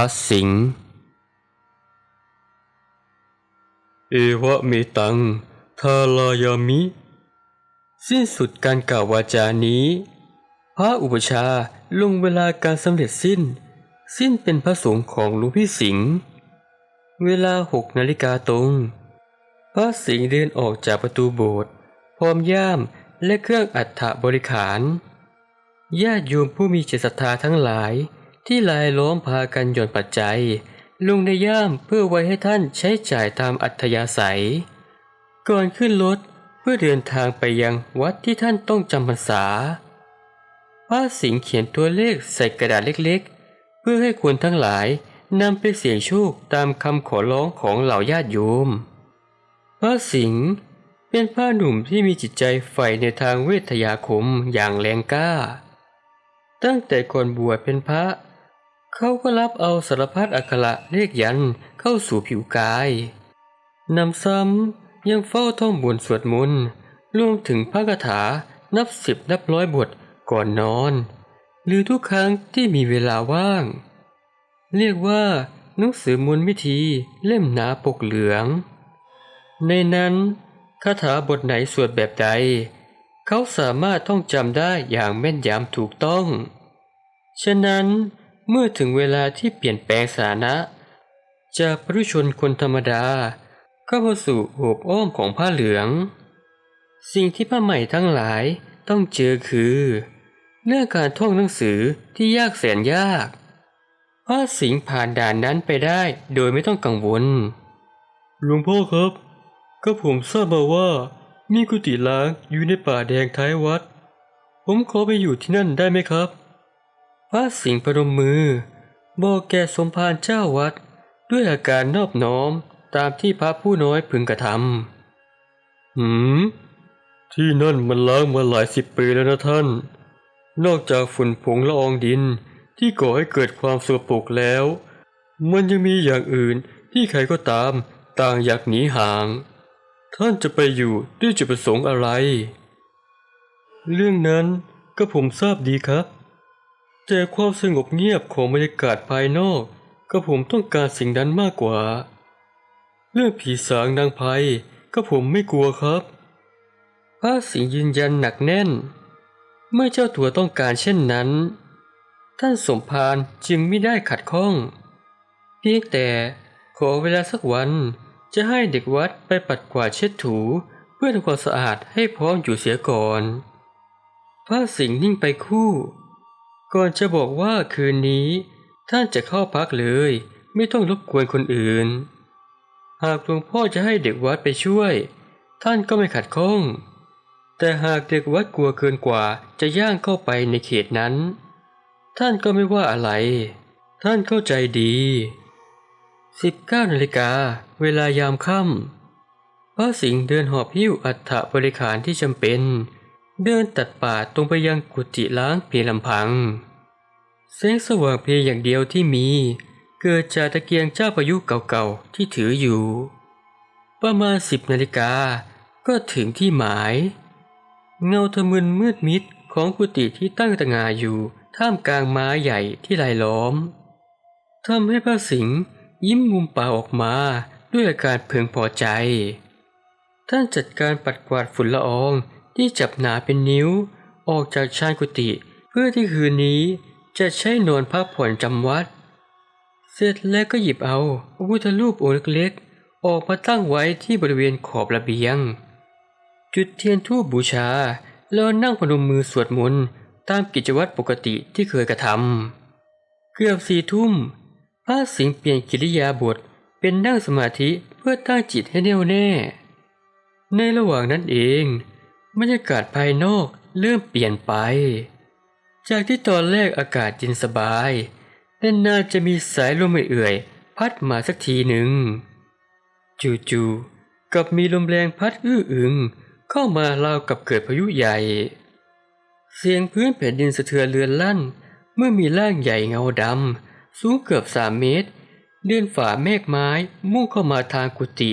พระสิงห์เอวะเมตังทาลายามิ สิ้นสุดการกล่าววาจานี้ พระอุปชาลงเวลาการสำเร็จสิ้น สิ้นเป็นพระสงฆ์ของหลวงพี่สิงห์เวลาหกนาฬิกาตรง พระสิงห์เดินออกจากประตูโบสถ์พร้อมย่ามและเครื่องอัฐบริขารญาติโยมผู้มีจิตศรัทธาทั้งหลาย ที่ลายล้อมพากันหย่อนปัจจัย ลงในย่ามเพื่อไว้ให้ท่านใช้จ่ายตามอัธยาศัย ก่อนขึ้นรถเพื่อเดินทางไปยังวัดที่ท่านต้องจำพรรษาพระสิงห์เขียนตัวเลขใส่กระดาษเล็กๆ เพื่อให้คนทั้งหลายนำไปเสี่ยงโชคตามคำขอร้องของเหล่าญาติโยม พระสิงห์เป็นพระหนุ่มที่มีจิตใจใฝ่ในทางเวทยาคมอย่างแรงกล้า ตั้งแต่ก่อนบวชเป็นพระ เขาก็รับเอาสารพัดอักขระเลขยันเข้าสู่ผิวกายนำซ้ำยังเฝ้าท่องบนต์สวดมนต์รวมถึงพระคาถานับสิบนับร้อยบทก่อนนอน หรือทุกครั้งที่มีเวลาว่าง เรียกว่าหนังสือมนต์วิธีเล่มหนาปกเหลือง ในนั้นคาถาบทไหนสวดแบบใด เขาสามารถท่องจำได้อย่างแม่นยำถูกต้อง ฉะนั้น เมื่อถึงเวลาที่เปลี่ยนแปลงสถานะ จากปรุชนคนธรรมดาเข้ามาสู่โอบอ้อมของผ้าเหลือง สิ่งที่ผ้าใหม่ทั้งหลายต้องเจอคือเรื่องการท่องหนังสือที่ยากแสนยากพระสิงผ่านด่านนั้นไปได้โดยไม่ต้องกังวลหลวงพ่อครับก็ผมทราบมาว่ามีกุฏิล้างอยู่ในป่าแดงท้ายวัด ผมขอไปอยู่ที่นั่นได้ไหมครับ พระสิงห์ประนมมือ บอกแก่สมภารเจ้าวัด ด้วยอาการนอบน้อมตามที่พระผู้น้อยพึงกระทำหืม ที่นั่นมันล้างมาหลายสิบปีแล้วนะท่าน นอกจากฝุ่นผงละอองดินที่ก่อให้เกิดความสกปรกแล้ว มันยังมีอย่างอื่นที่ใครก็ตามต่างอยากหนีห่าง ท่านจะไปอยู่ด้วยจุดประสงค์อะไร เรื่องนั้นก็ผมทราบดีครับ แต่ความสงบเงียบของบรรยากาศภายนอกก็ผมต้องการสิ่งนั้นมากกว่า เรื่องผีสางนางไพก็ผมไม่กลัวครับพระสิงยืนยันหนักแน่น เมื่อเจ้าตัวต้องการเช่นนั้น ท่านสมภารจึงไม่ได้ขัดข้อง เพียงแต่ขอเวลาสักวันจะให้เด็กวัดไปปัดกวาดเช็ดถูเพื่อทำความสะอาดให้พร้อมอยู่เสียก่อน พระสิงห์นิ่งไปคู่ ก่อนจะบอกว่าคืนนี้ ท่านจะเข้าพักเลย ไม่ต้องรบกวนคนอื่น หากหลวงพ่อจะให้เด็กวัดไปช่วย ท่านก็ไม่ขัดข้อง แต่หากเด็กวัดกลัวเกินกว่าจะย่างเข้าไปในเขตนั้น ท่านก็ไม่ว่าอะไร ท่านเข้าใจดี19นาฬิกาเวลายามค่ำพระสิงห์เดินหอบหิ้วอัฐบริขารที่จำเป็น เดินตัดป่าตรงไปยังกุฏิล้างเพียงลำพังแสงสว่างเพียงอย่างเดียวที่มี เกิดจากตะเกียงเจ้าประยุเก่าๆที่ถืออยู่ ประมาณสิบนาฬิกาก็ถึงที่หมาย เงาทะมึนมืดมิดของกุฏิที่ตั้งตะงาอยู่ท่ามกลางม้ใหญ่ที่ลายล้อมทำให้พระสิงห์ยิ้มมุมปากออกมาด้วยอาการเพึงพอใจ ท่านจัดการปัดกวาดฝุ่นละออง ที่จับหนาเป็นนิ้ว ออกจากชานกุฏิเพื่อที่คืนนี้จะใช้นอนพักผ่อนจำวัด เสร็จแล้วก็หยิบเอาพระพุทธรูปองค์เล็กๆ ออกมาตั้งไว้ที่บริเวณขอบระเบียง จุดเทียนธูปบูชา แล้วนั่งพนมมือสวดมนต์ตามกิจวัตรปกติที่เคยกระทำเกือบสี่ทุ่มพระสิงห์เปลี่ยนกิริยาบทเป็นนั่งสมาธิเพื่อตั้งจิตให้แน่วแน่ ในระหว่างนั้นเอง บรรยากาศภายนอกเริ่มเปลี่ยนไป จากที่ตอนแรกอากาศเย็นสบายนานๆจะมีสายลมเอื่อยๆพัดมาสักทีหนึ่ง จู่ๆกับมีลมแรงพัดอื้ออึง เข้ามาราวกับเกิดพายุใหญ่ เสียงพื้นแผ่นดินสะเทือนเรือนลั่น เมื่อมีร่างใหญ่เงาดำสูงเกือบสามเมตร เดินฝ่าเมฆไม้มุ่งเข้ามาทางกุฏิ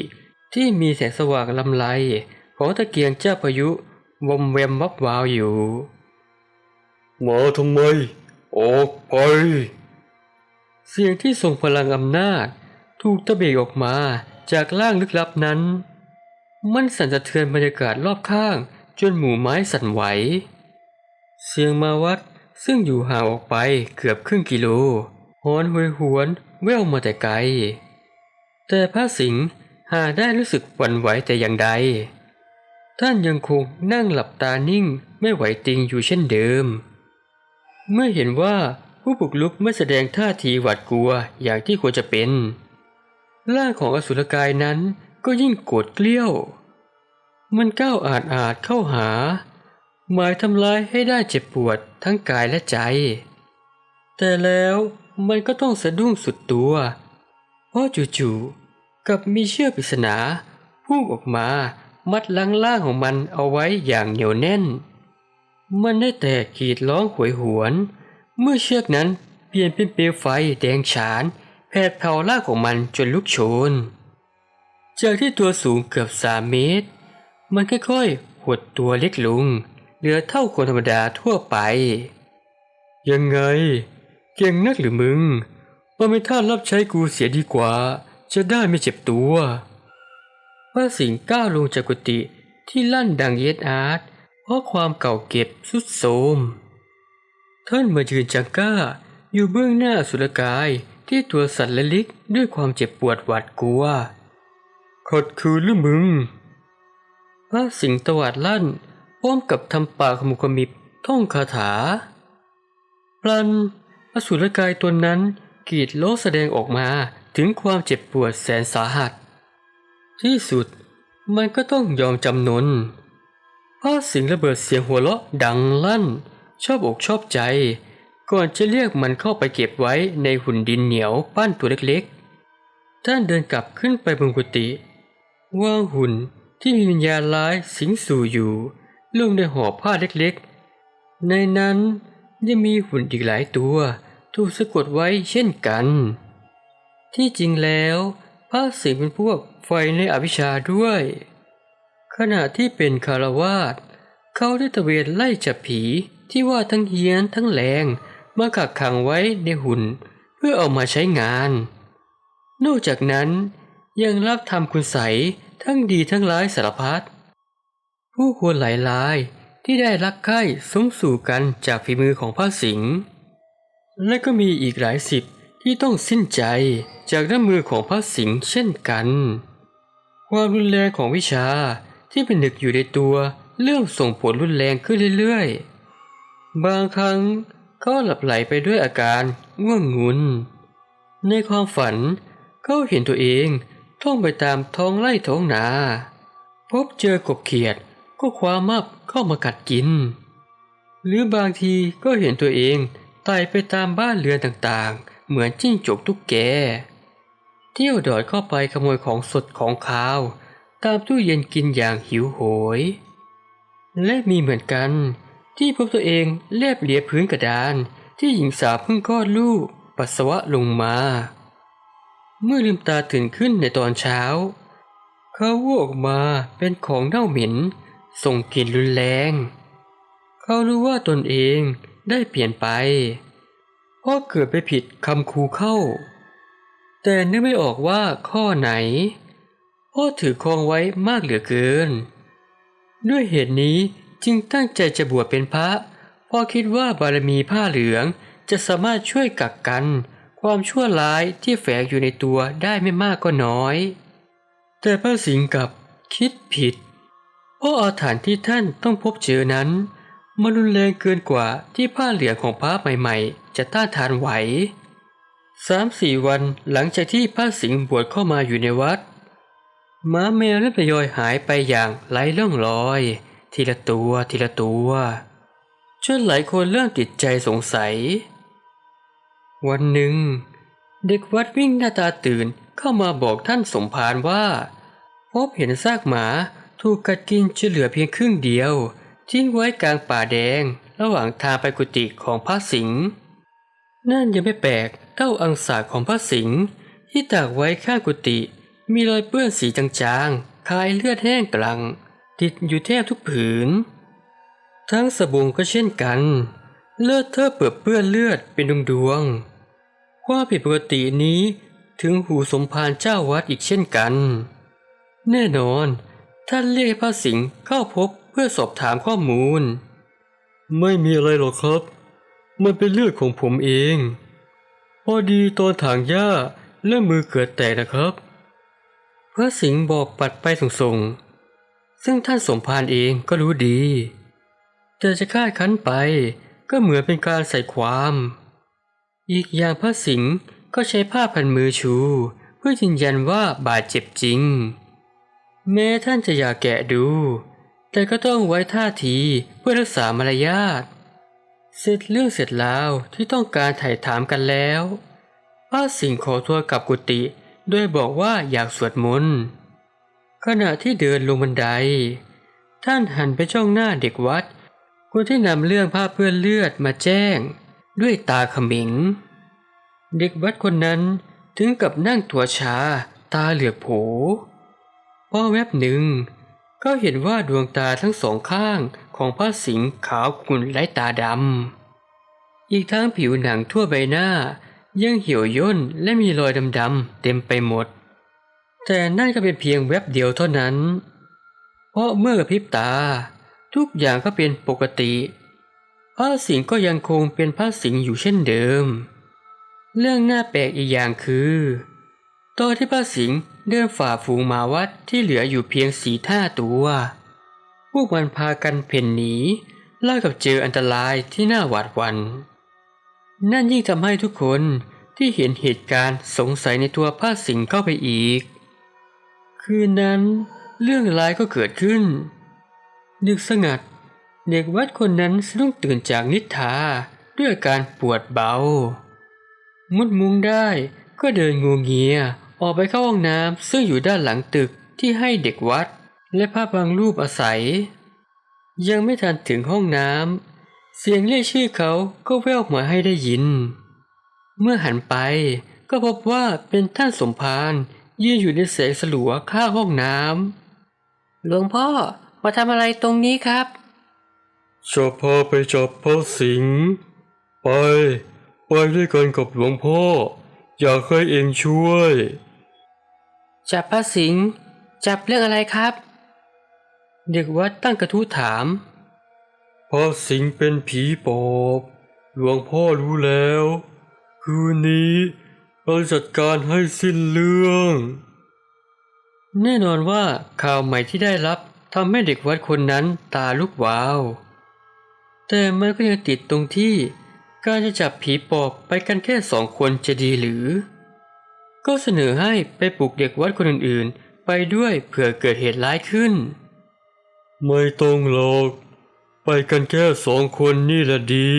ที่มีแสงสว่างลำไรของตะเกียงเจ้าพายุ วมแวมวับวาวอยู่ มาทำไม ออกไป เสียงที่ทรงพลังอำนาจ ถูกตะเบกออกมาจากร่างลึกลับนั้น มันสั่นสะเทือนบรรยากาศรอบข้าง จนหมู่ไม้สั่นไหว เสียงมาวัดซึ่งอยู่ห่างออกไปเกือบครึ่งกิโลหอนหวยหวนแว่วมาแต่ไกล แต่พระสิงห์หาได้รู้สึกหวั่นไหวแต่อย่างใด ท่านยังคงนั่งหลับตานิ่งไม่ไหวติงอยู่เช่นเดิม เมื่อเห็นว่าผู้บุกลุกไม่แสดงท่าทีหวาดกลัวอย่างที่ควรจะเป็นร่างของอสุรกายนั้นก็ยิ่งโกรธเกลี้ยว มันก้าวอาจอาจเข้าหา หมายทำลายให้ได้เจ็บปวดทั้งกายและใจ แต่แล้วมันก็ต้องสะดุ้งสุดตัว เพราะจู่ๆกับมีเชือกปริศนาพุ่งออกมา มัดลังล่างของมันเอาไว้อย่างเหนียวแน่น มันได้แต่กรีดร้องหวยหวน เมื่อเชือกนั้นเปลี่ยนเป็นเปลวไฟแดงฉานแผดเผาล่างของมันจนลุกโชน จากที่ตัวสูงเกือบสามเมตร มันค่อยๆหดตัวเล็กลง เหลือเท่าคนธรรมดาทั่วไป ยังไง เก่งนักหรือมึงว่าไม่ท่ารับใช้กูเสียดีกว่า จะได้ไม่เจ็บตัว พระสิงห์ก้าวลงจากกุฏิที่ลั่นดังเย็ดอาร์ตเพราะความเก่าเก็บสุดโทรมท่านมายืนจังก้าอยู่เบื้องหน้าสุรกายที่ตัวสั่นและลิกด้วยความเจ็บปวดหวาดกลัวขดคืนหรือมึง พระสิงห์ตวาดลั่นพร้อมกับทำปากขมุกขมิบท่องคาถา พลันอสุรกายตัวนั้นกรีดโลแสดงออกมาถึงความเจ็บปวดแสนสาหัส ที่สุดมันก็ต้องยอมจำนนพระสิงระเบิดเสียงหัวเราะดังลั่น ชอบอกชอบใจ ก่อนจะเรียกมันเข้าไปเก็บไว้ในหุ่นดินเหนียวปั้นตัวเล็กๆ ท่านเดินกลับขึ้นไปบนกุฏิว่างหุ่นที่มีวิญญาณร้ายสิงสู่อยู่ลงในห่อผ้าเล็กๆ ในนั้นยังมีหุ่นอีกหลายตัวถูกสะกดไว้เช่นกัน ที่จริงแล้วพระสิงห์เป็นพวก ไฟในอวิชชาด้วย ขณะที่เป็นคารวาสเขาได้ตะเวนไล่จับผีที่ว่าทั้งเฮี้ยนทั้งแรงมากักขังไว้ในหุ่น เพื่อเอามาใช้งาน นอกจากนั้นยังรับทำคุณใสยทั้งดีทั้งร้ายสารพัดผู้ควรหลายรายที่ได้รักใคร่สมสู่กันจากฝีมือของพระสิงห์และก็มีอีกหลายสิบที่ต้องสิ้นใจจากน้ำมือของพระสิงห์เช่นกัน ความรุนแรงของวิชาที่เป็นหนึกอยู่ในตัว เริ่มส่งผลรุนแรงขึ้นเรื่อยๆ บางครั้งก็หลับไหลไปด้วยอาการง่วงงุน ในความฝันเขาเห็นตัวเองท่องไปตามท้องไร่ท้องนา พบเจอกบเขียดก็คว้ามับเข้ามากัดกิน หรือบางทีก็เห็นตัวเองไต่ไปตามบ้านเรือนต่างๆ เหมือนจิ้งจกตุ๊กแก เที่ยวดอดเข้าไปขโมยของสดของขาว ตามตู้เย็นกินอย่างหิวโหย และมีเหมือนกันที่พบตัวเองแลบเหลียพื้นกระดาน ที่หญิงสาวเพิ่งคลอดลูกปัสสาวะลงมา เมื่อลืมตาตื่นขึ้นในตอนเช้า เขาวออกมาเป็นของเน่าเหม็นส่งกลิ่นรุนแรง เขารู้ว่าตนเองได้เปลี่ยนไปเพราะเกิดไปผิดคำคูเข้า แต่นึกไม่ออกว่าข้อไหนพราะถือครองไว้มากเหลือเกิน ด้วยเหตุนี้จึงตั้งใจจะบวชเป็นพระเพราะคิดว่าบารมีผ้าเหลืองจะสามารถช่วยกักกัน ความชั่วร้ายที่แฝงอยู่ในตัวได้ไม่มากก็น้อย แต่พระสิงห์กลับคิดผิด เพราะอาถรรพ์ที่ท่านต้องพบเจอนั้น มันรุนแรงเกินกว่าที่ผ้าเหลืองของพระใหม่ ๆ จะต้านทานไหว สามสี่วันหลังจากที่พระสิงห์บวชเข้ามาอยู่ในวัดหม้าแมวและพยอยหายไปอย่างไร้ร่องรอย ทีละตัวทีละตัวจนหลายคนเริ่มติดใจสงสัย วันหนึ่ง เด็กวัดวิ่งหน้าตาตื่นเข้ามาบอกท่านสมภารว่า พบเห็นซากหมาถูกกัดกินจนเหลือเพียงครึ่งเดียว ทิ้งไว้กลางป่าแดง ระหว่างทางไปกุฏิของพระสิงห์นั่นยังไม่แปลก เท่าอังสาของพระสิงห์ที่ตากไว้ข้างกุฏิมีรอยเปื้อนสีจางๆ คล้ายเลือดแห้งกลัง ติดอยู่แทบทุกผืน ทั้งสบงก็เช่นกัน เลือดเธอเปื้อเปื้อนเลือดเป็นดวงๆคว่าผิดปกตินี้ถึงหูสมภารเจ้าวัดอีกเช่นกัน แน่นอน ท่านเรียกพระสิงห์เข้าพบเพื่อสอบถามข้อมูล ไม่มีอะไรหรอกครับ มันเป็นเลือดของผมเอง พอดีตอนถางหญ้าและมือเกิดแตกนะครับ พระสิงห์บอกปัดไปส่งๆ ซึ่งท่านสมภารเองก็รู้ดี แต่จะคาดคั้นไปก็เหมือนเป็นการใส่ความ อีกอย่างพระสิงห์ก็ใช้ผ้าพันมือชู เพื่อยืนยันว่าบาดเจ็บจริง แม้ท่านจะอยากแกะดู แต่ก็ต้องไว้ท่าทีเพื่อรักษามารยาท เสร็จเรื่องเสร็จแล้วที่ต้องการไถ่ถามกันแล้วพระสิงห์ขอตัวกับกุฏิโดยบอกว่าอยากสวดมนต์ขณะที่เดินลงบันได ท่านหันไปจ้องหน้าเด็กวัด คนที่นำเรื่องผ้าเปื้อนเลือดมาแจ้ง ด้วยตาขมิง เด็กวัดคนนั้นถึงกับนั่งตัวชาตาเหลือกโผพอแวบหนึ่ง ก็เห็นว่าดวงตาทั้งสองข้าง ของพระสิงห์ขาวขุ่นไร้ตาดำ อีกทั้งผิวหนังทั่วใบหน้า ยังเหี่ยวย่นและมีรอยดำๆเต็มไปหมด แต่นั่นก็เป็นเพียงแวบเดียวเท่านั้น เพราะเมื่อกระพริบตา ทุกอย่างก็เป็นปกติพระสิงห์ก็ยังคงเป็นพระสิงห์อยู่เช่นเดิม เรื่องน่าแปลกอีกอย่างคือตอนที่พระสิงห์เดินฝ่าฝูงมาวัดที่เหลืออยู่เพียงสีท่าตัว วกมันพากันเพ่นหนีล่ากับเจออันตรายที่น่าหวาดหวัน่นนั่นยิ่งทำให้ทุกคนที่เห็นเหตุการณ์สงสัยในตัวพระสิงห์เข้าไปอีก คืนนั้นเรื่องร้ายก็เกิดขึ้น ดึกสงัด เด็กวัดคนนั้นสะดุ้งตื่นจากนิทราด้วยการปวดเบา มุดมุงได้ก็เดินงูเงีย ออกไปเข้าห้องน้ำซึ่งอยู่ด้านหลังตึกที่ให้เด็กวัด และพระบางรูปอาศัย ยังไม่ทันถึงห้องน้ำเสียงเรียกชื่อเขาก็แว่วมาให้ได้ยิน เมื่อหันไปก็พบว่าเป็นท่านสมภารยืนอยู่ในแสงสลัวข้างห้องน้ำหลวงพ่อมาทำอะไรตรงนี้ครับจะพาไปจับพระสิงห์ไป ไปด้วยกันกับหลวงพ่อ อยากให้เองช่วย จับพระสิงห์จับเรื่องอะไรครับ เด็กวัดตั้งกระทู้ถามพระสิงห์เป็นผีปอบ หลวงพ่อรู้แล้ว คืนนี้เราจัดการให้สิ้นเรื่อง แน่นอนว่าข่าวใหม่ที่ได้รับทำให้เด็กวัดคนนั้นตาลุกวาว แต่มันก็ยังติดตรงที่ การจะจับผีปอบไปกันแค่สองคนจะดีหรือ ก็เสนอให้ไปปลุกเด็กวัดคนอื่นๆ ไปด้วยเผื่อเกิดเหตุร้ายขึ้น ไม่ต้องหรอกไปกันแค่สองคนนี่แหละดี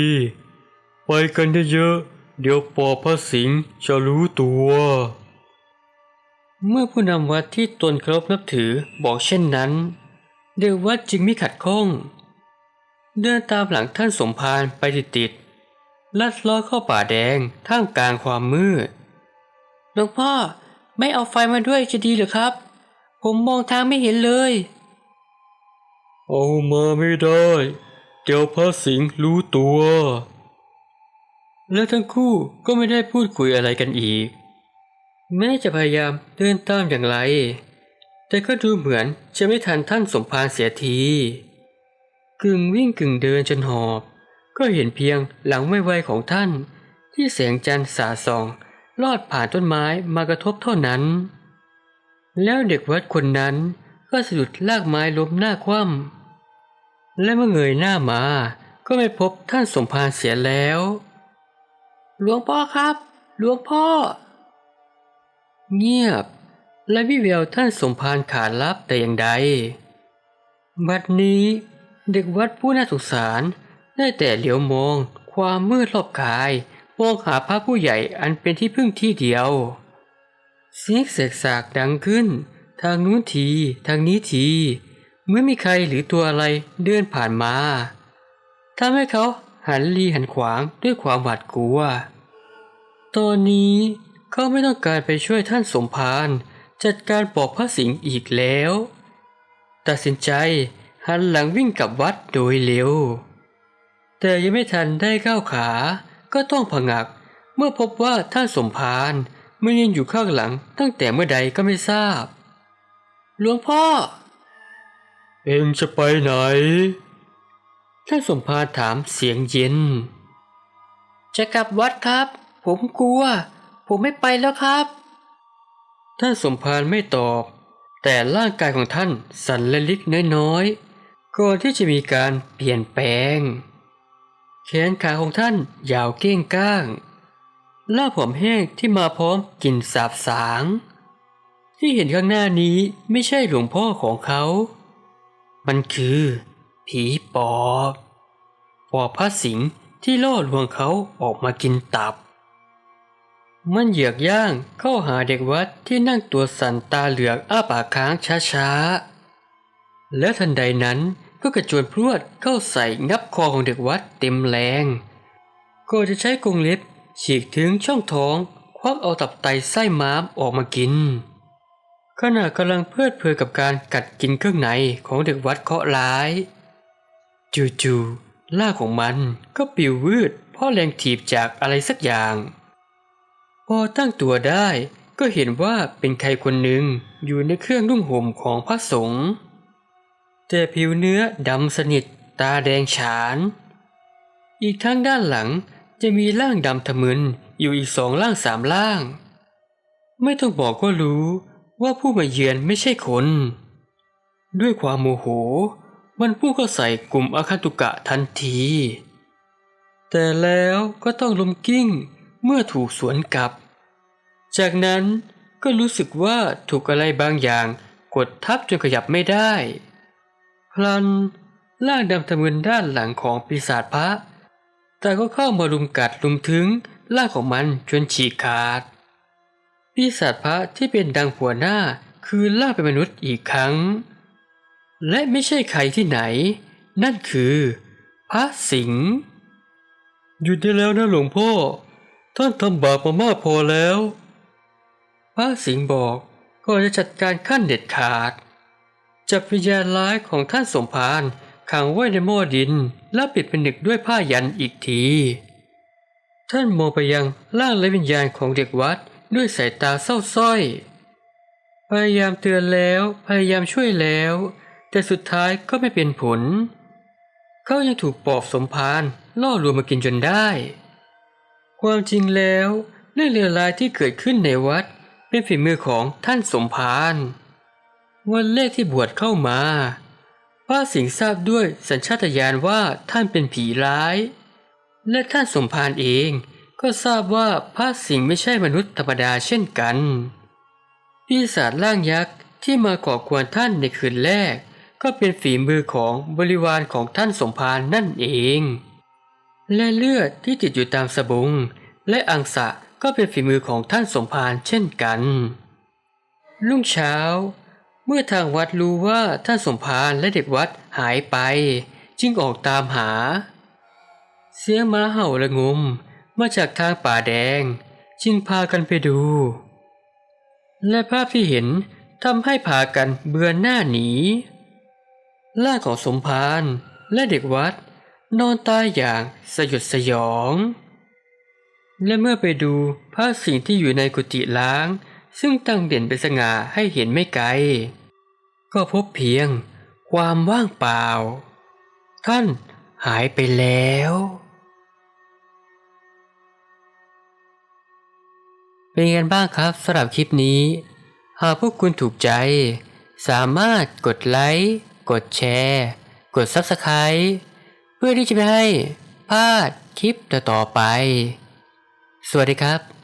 ไปกันเยอะๆเดี๋ยวปอพระสิงห์จะรู้ตัว เมื่อผู้นำวัดที่ตนเคารพนับถือบอกเช่นนั้น เดวัดจึงไม่ขัดข้อง เดินตามหลังท่านสมภารไปติดๆลัดล้อเข้าป่าแดงท่ามกลางความมืดหลวงพ่อไม่เอาไฟมาด้วยจะดีหรือครับ ผมมองทางไม่เห็นเลย เอามาไม่ได้ เดี๋ยวพระสิงห์รู้ตัว และทั้งคู่ก็ไม่ได้พูดคุยอะไรกันอีก แม้จะพยายามเดินตามอย่างไร แต่ก็ดูเหมือนจะไม่ทันท่านสมภารเสียที กึ่งวิ่งกึ่งเดินจนหอบ ก็เห็นเพียงหลังไม่ไวของท่าน ที่แสงจันทร์สาส่อง ลอดผ่านต้นไม้มากระทบเท่านั้น แล้วเด็กวัดคนนั้นก็สะดุดลากไม้ล้มหน้าคว่ำ และเมื่อเงยหน้ามา ก็ไม่พบท่านสมภารเสียแล้ว หลวงพ่อครับ หลวงพ่อ เงียบ และวิแววท่านสมภารขาดลับแต่อย่างใด บัดนี้เด็กวัดผู้น่าสงสารได้แต่เหลียวมอง ความมืดรอบกายมองหาพระผู้ใหญ่อันเป็นที่พึ่งที่เดียว เสียงเสกสากดังขึ้น ทางนู้นที ทางนี้ที เมื่อมีใครหรือตัวอะไรเดินผ่านมาทำให้เขาหันลีหันขวางด้วยความหวาดกลัว ตอนนี้เขาไม่ต้องการไปช่วยท่านสมภารจัดการปอกพระสิงห์อีกแล้ว ตัดสินใจหันหลังวิ่งกลับวัดโดยเร็ว แต่ยังไม่ทันได้ก้าวขา ก็ต้องผงัก เมื่อพบว่าท่านสมภารไม่ยืนอยู่ข้างหลังตั้งแต่เมื่อใดก็ไม่ทราบ หลวงพ่อ เองจะไปไหนท่านสมภารถามเสียงเย็น จะกลับวัดครับ ผมกลัว ผมไม่ไปแล้วครับ ท่านสมภารไม่ตอบ แต่ร่างกายของท่านสั่นและลิกน้อยๆก่อนที่จะมีการเปลี่ยนแปลง แขนขาของท่านยาวเก้งก้างล่าผมแห้งที่มาพร้อมกลิ่นสาบสาง ที่เห็นข้างหน้านี้ไม่ใช่หลวงพ่อของเขา มันคือ ผีปอบปอบพระสิงห์ที่ล่อลวงเขาออกมากินตับ มันเหยือกย่างเข้าหาเด็กวัดที่นั่งตัวสั่นตาเหลือกอ้าปากค้างช้าๆ และทันใดนั้นก็กระโจนพรวดเข้าใส่งับคอของเด็กวัดเต็มแรงก็จะใช้กรงเล็บฉีกถึงช่องท้อง ควักเอาตับไตไส้ม้ามออกมากิน ขณะกำลังเพลิดเพลินกับการกัดกินเครื่องในของเด็กวัดเคาะร้าย จู่ๆล่าของมันก็ปิววืดเพราะแรงถีบจากอะไรสักอย่าง พอตั้งตัวได้ก็เห็นว่าเป็นใครคนหนึ่งอยู่ในเครื่องนุ่งห่มของพระสงฆ์แต่ผิวเนื้อดำสนิทตาแดงฉาน อีกทั้งด้านหลังจะมีร่างดำทะมึนอยู่อีกสองร่างสามร่าง ไม่ต้องบอกก็รู้ ว่าผู้มาเยือนไม่ใช่คน ด้วยความโมโห มันพุ่งเข้าใส่กลุ่มอาคันตุกะทันที แต่แล้วก็ต้องล้มกิ้งเมื่อถูกสวนกลับ จากนั้นก็รู้สึกว่าถูกอะไรบางอย่างกดทับจนขยับไม่ได้ พลันร่างดำทะมึนด้านหลังของปีศาจพระ แต่ก็เข้ามาลุมกัดลุมถึงร่างของมันจนฉีกขาด ปีศาจพระที่เป็นดังหัวหน้าคือล่าเป็นมนุษย์อีกครั้ง และไม่ใช่ใครที่ไหน นั่นคือ พระสิงห์หยุดได้แล้วนะหลวงพ่อ ท่านทำบาปมามากพอแล้ว พระสิงห์บอกก็จะจัดการขั้นเด็ดขาด จับวิญญาณร้ายของท่านสมภารขังไว้ในหม้อดินและปิดเป็นหนึกด้วยผ้ายันอีกที ท่านมองไปยังร่างและวิญญาณของเด็กวัด ด้วยสายตาเศร้าส้อย พยายามเตือนแล้วพยายามช่วยแล้ว แต่สุดท้ายก็ไม่เป็นผล เขายังถูกปอบสมภารล่อลวงมากินจนได้ ความจริงแล้วเรื่องเลวร้ายที่เกิดขึ้นในวัด เป็นฝีมือของท่านสมภารวันแรกที่บวชเข้ามาพระสิงห์ทราบด้วยสัญชาตญาณว่าท่านเป็นผีร้าย และท่านสมภารเอง ก็ทราบว่าพระสิงห์ไม่ใช่มนุษย์ธรรมดาเช่นกันปีศาจร่างยักษ์ที่มาก่อกวนท่านในคืนแรก ก็เป็นฝีมือของบริวารของท่านสมภารนั่นเอง และเลือดที่ติดอยู่ตามสบง และอังสะก็เป็นฝีมือของท่านสมภารเช่นกัน รุ่งเช้า เมื่อทางวัดรู้ว่าท่านสมภารและเด็กวัดหายไป จึงออกตามหา เสียงม้าเห่าระงม มาจากทางป่าแดง จึงพากันไปดู และภาพที่เห็นทำให้พากันเบือนหน้าหนีล่าของสมภารและเด็กวัดนอนตายอย่างสยดสยอง และเมื่อไปดูพระสิ่งที่อยู่ในกุฏิล้าง ซึ่งตั้งเด่นเป็นสง่าให้เห็นไม่ไกล ก็พบเพียงความว่างเปล่า ท่านหายไปแล้ว เป็นไงกันบ้างครับสำหรับคลิปนี้ หากพวกคุณถูกใจ สามารถกดไลค์ กดแชร์ กด Subscribe เพื่อที่จะไม่ให้พลาดคลิปต่อๆไป สวัสดีครับ